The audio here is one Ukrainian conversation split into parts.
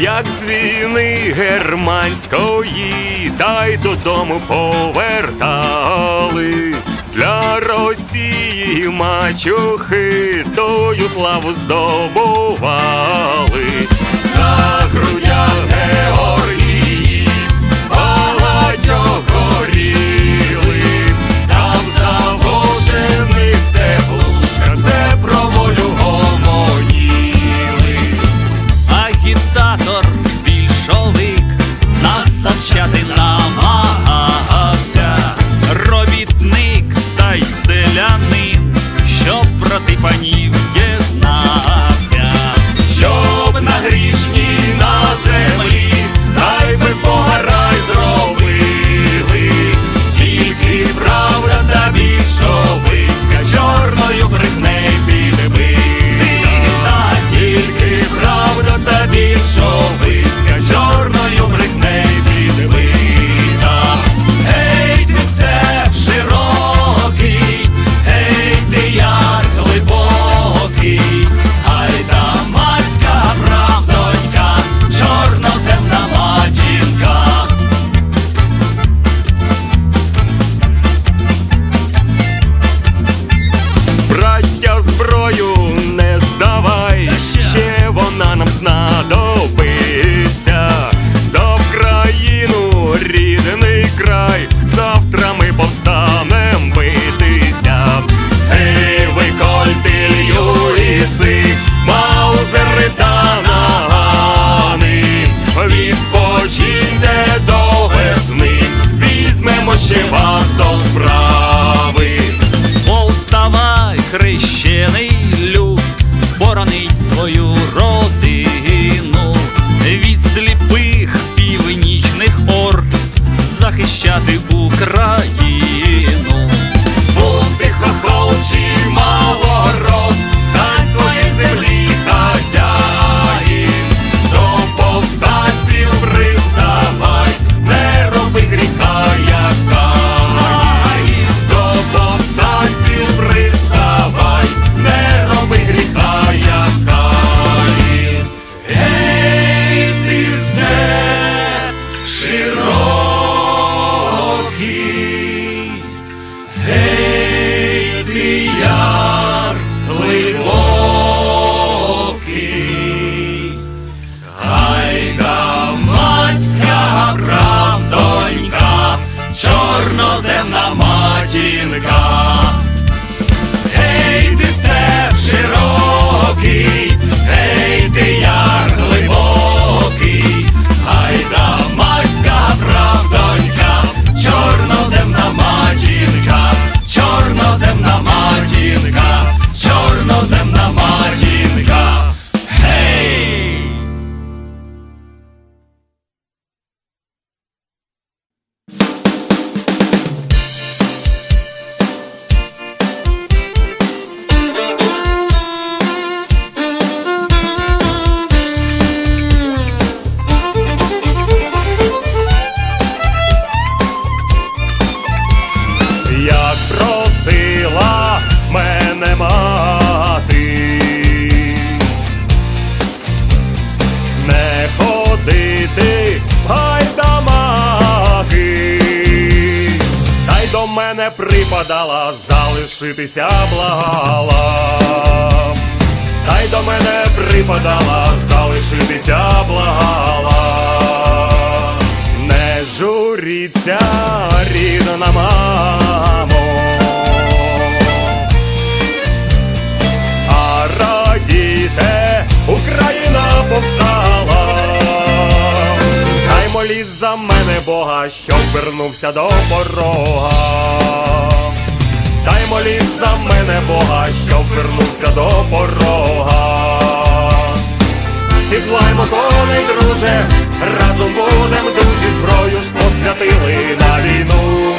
як з війни германської, та й додому повертали. Для Росії мачухи тою славу здобували. прощати нам. захищати Україну. лишитися благала, та й до мене припадала, залишитися благала, не журіться рідна мамо, а радійте, Україна повстала, та й моліть за мене Бога, щоб вернувся до порога за мене Бога, щоб вернувся до порога. Сідлаймо коней, друже, разом будем дужі, зброю ж посвятили на війну,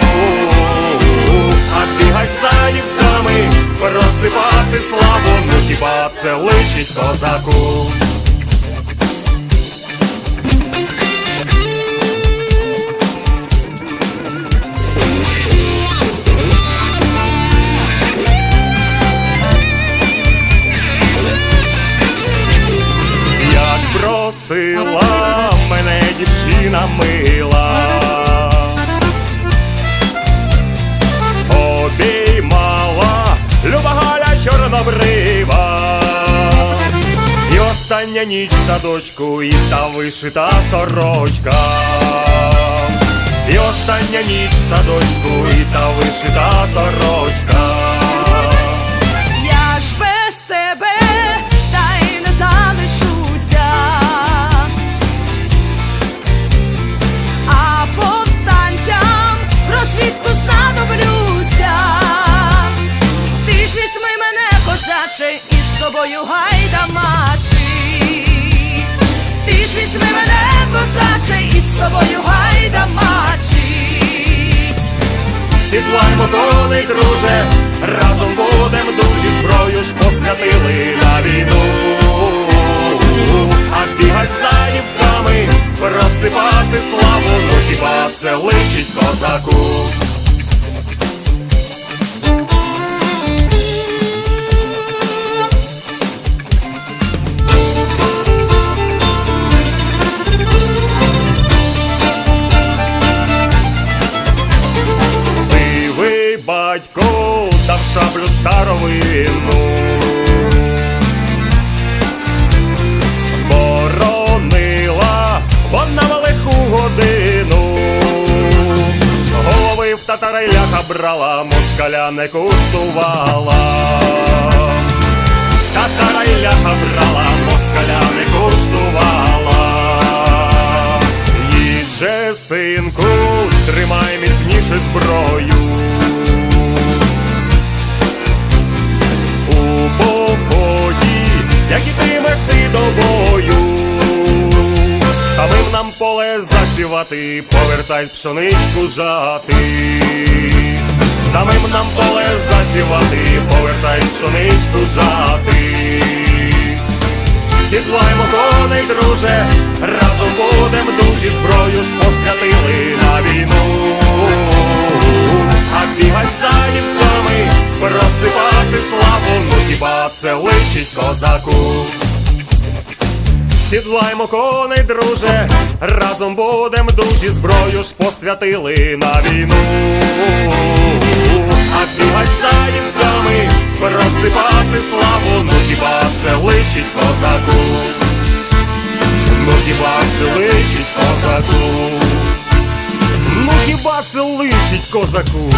а бігай за дівками, просипати славу, ну хіба це лишить козаку. Остання ніч в садочку, і та вишита сорочка. І остання ніч в садочку, і та вишита сорочка. Сідлаймо коней, друже, разом будем дужі зброю ж посвятили на війну. А бігать за дівками, розсипати славу, ну хіба це личить козаку. Брала, москаля не куштувала. Татара й ляха брала, москаля не куштувала. Їдже, синку, тримай міцніше зброю. У поході, як ітимеш ти до бою. Самим нам поле засівати, повертай пшеничку жати. Самим нам поле засівати, повертай пшеничку жати. Сідлаймо коней, друже, разом будем дужі зброю ж посвятили на війну. А бігать за дівками, розсипати славу, ну хіба це личить козаку. Сідлаймо коней, друже, разом будем дужі зброю ж посвятили на війну. А бігать дівками, розсипати славу, ну хіба це личить козаку. Ну хіба це личить козаку. Ну хіба це личить козаку.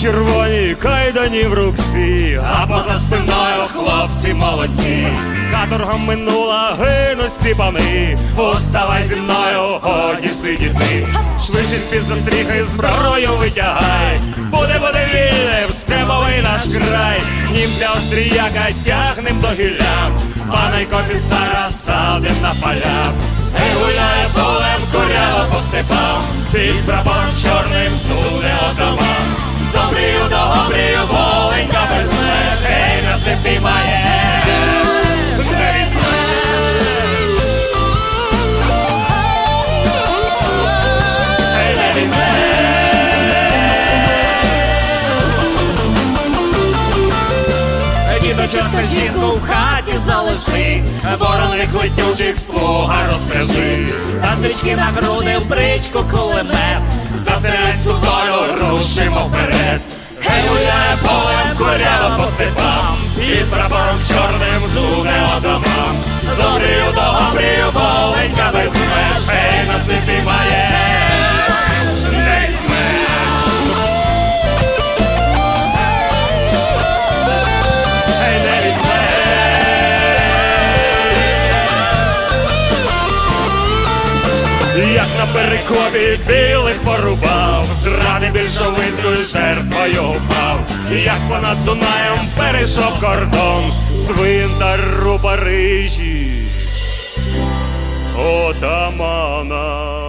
Червоні кайдані в руці, а поза спиною хлопці молодці. Каторгом минула гинуть всі пани. Оставай зі мною, годі сидіти. Швидше з-під застріхи зброю витягай. Буде буде вільним степовий наш край. Німця остріяка тягнем до гілля. Панайко пісара садим на поля. Ей гуляє полем корява по степам. Під прапором чорним суне отаман. Зомрію до обрію, воленька без меж. На степі має. Та жінку в хаті залиши, вороних летючих з плуга розстрижи, а на груди в бричку кулемет, Застрелять сукою, рушимо вперед. Гей гуляє полем, корява по степам, під прапором чорним зуне отаман. Зобрію до обрію, воленька без меж, ей на степі має. Перекопі білих порубав, зради більшовицькою жертвою впав, як понад Дунаєм перейшов кордон, цвинтар у Парижі, отамана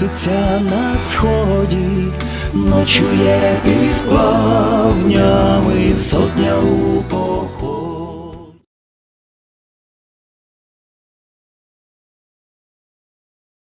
світиться на сході, ночує під плавнями сотня у поході.